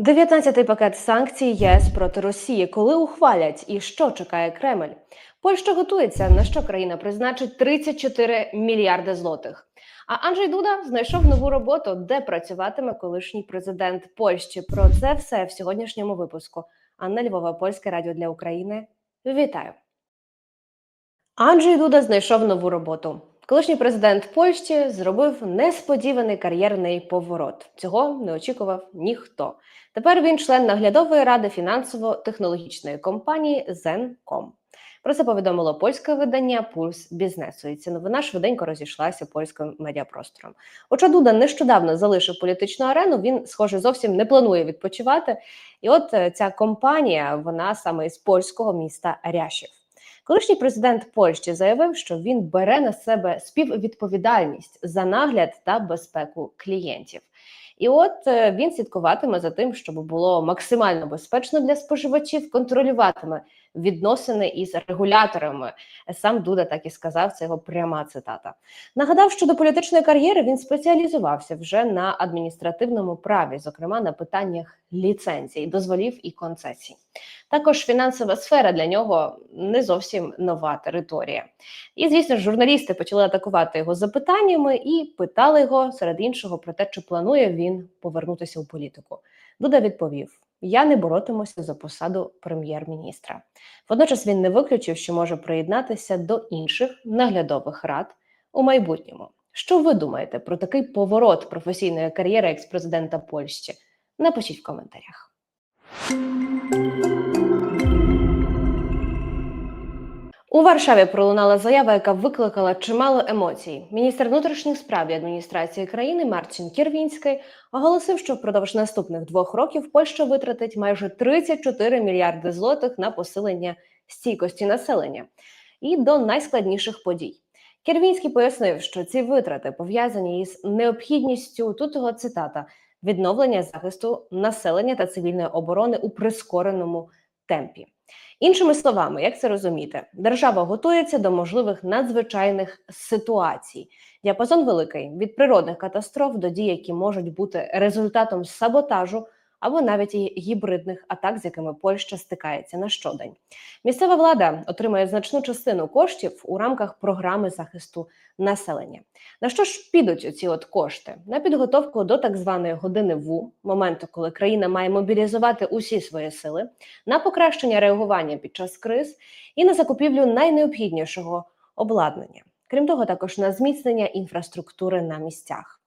19-й пакет санкцій ЄС проти Росії. Коли ухвалять і що чекає Кремль? Польща готується на що країна призначить 34 мільярди злотих. А Анджей Дуда знайшов нову роботу, де працюватиме колишній президент Польщі. Про це все в сьогоднішньому випуску. Анна Львова, Польське радіо для України. Вітаю! Анджей Дуда знайшов нову роботу. Колишній президент Польщі зробив несподіваний кар'єрний поворот. Цього не очікував ніхто. Тепер він член наглядової ради фінансово-технологічної компанії Zen.com. Про це повідомило польське видання Пульс бізнесу. І ця новина швиденько розійшлася польським медіапростором. Хоча Дуда нещодавно залишив політичну арену, він, схоже, зовсім не планує відпочивати. І от е, ця компанія, вона саме із польського міста Ряшів. Колишній президент Польщі заявив, що він бере на себе співвідповідальність за нагляд та безпеку клієнтів. І от е, він слідкуватиме за тим, щоб було максимально безпечно для споживачів, контролюватиме відносини із регуляторами. Сам Дуда так і сказав, це його пряма цитата. Нагадав, що до політичної кар'єри він спеціалізувався вже на адміністративному праві, зокрема на питаннях ліцензій, дозволів і концесій. Також фінансова сфера для нього не зовсім нова територія. І, звісно журналісти почали атакувати його запитаннями і питали його серед іншого про те, чи планує він повернутися у політику. Дуда відповів: Я не боротимуся за посаду прем'єр-міністра. Водночас він не виключив, що може приєднатися до інших наглядових рад у майбутньому. Що ви думаєте про такий поворот професійної кар'єри екс-президента Польщі? Напишіть в коментарях. У Варшаві пролунала заява, яка викликала чимало емоцій. Міністр внутрішніх справ і адміністрації країни Марчин Кірвінський оголосив, що впродовж наступних двох років Польща витратить майже 34 мільярди злотих на посилення стійкості населення і до найскладніших подій. Кірвінський пояснив, що ці витрати пов'язані із необхідністю тут його цитата відновлення захисту населення та цивільної оборони у прискореному темпі. Іншими словами, як це розуміти, держава готується до можливих надзвичайних ситуацій. Діапазон великий від природних катастроф до дій, які можуть бути результатом саботажу або навіть і гібридних атак, з якими Польща стикається на щодень. Місцева влада отримає значну частину коштів у рамках програми захисту населення. На що ж підуть ці от кошти? На підготовку до так званої години ВУ, моменту, коли країна має мобілізувати усі свої сили, на покращення реагування під час криз і на закупівлю найнеобхіднішого обладнання. Крім того, також на зміцнення інфраструктури на місцях.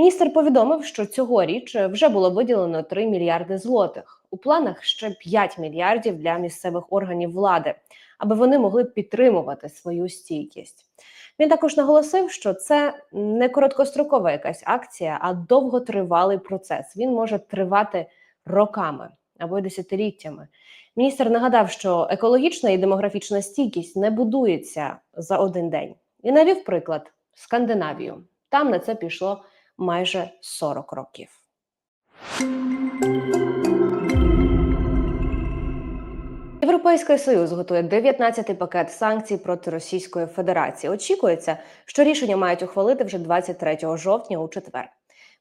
Міністр повідомив, що цьогоріч вже було виділено 3 мільярди злотих. У планах ще 5 мільярдів для місцевих органів влади, аби вони могли підтримувати свою стійкість. Він також наголосив, що це не короткострокова якась акція, а довготривалий процес. Він може тривати роками або десятиліттями. Міністр нагадав, що екологічна і демографічна стійкість не будується за один день. І навів приклад Скандинавію. Там на це пішло майже 40 років. Європейський союз готує 19-й пакет санкцій проти Російської Федерації. Очікується, що рішення мають ухвалити вже 23 жовтня у четвер.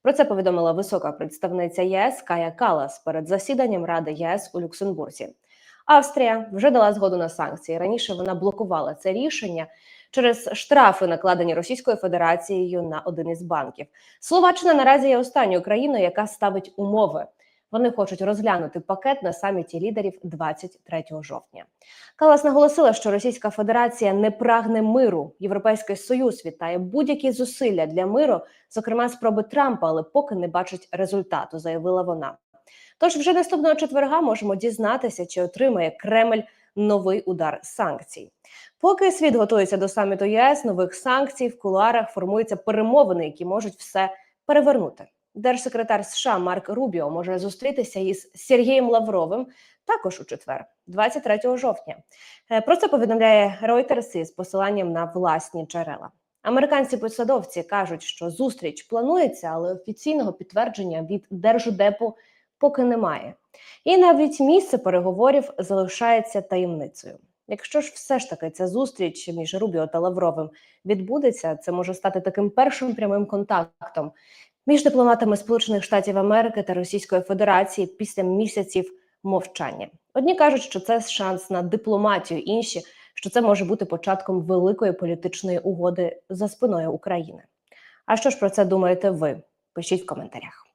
Про це повідомила висока представниця ЄС Кая Калас перед засіданням Ради ЄС у Люксембурзі. Австрія вже дала згоду на санкції. Раніше вона блокувала це рішення через штрафи, накладені Російською Федерацією на один із банків. Словаччина наразі є останньою країною, яка ставить умови. Вони хочуть розглянути пакет на саміті лідерів 23 жовтня. Калас наголосила, що Російська Федерація не прагне миру. Європейський союз вітає будь-які зусилля для миру, зокрема спроби Трампа, але поки не бачить результату, заявила вона. Тож вже наступного четверга можемо дізнатися, чи отримає Кремль новий удар санкцій. Поки світ готується до саміту ЄС, нових санкцій в кулуарах формуються перемовини, які можуть все перевернути. Держсекретар США Марк Рубіо може зустрітися із Сергієм Лавровим також у четвер, 23 жовтня. Е, Про це повідомляє Reuters із посиланням на власні джерела. Американці посадовці кажуть, що зустріч планується, але офіційного підтвердження від держдепу поки немає. І навіть місце переговорів залишається таємницею. Якщо ж все ж таки ця зустріч між Рубіо та Лавровим відбудеться, це може стати таким першим прямим контактом між дипломатами Сполучених Штатів Америки та Російської Федерації після місяців мовчання. Одні кажуть, що це шанс на дипломатію, інші що це може бути початком великої політичної угоди за спиною України. А що ж про це думаєте ви? Пишіть в коментарях.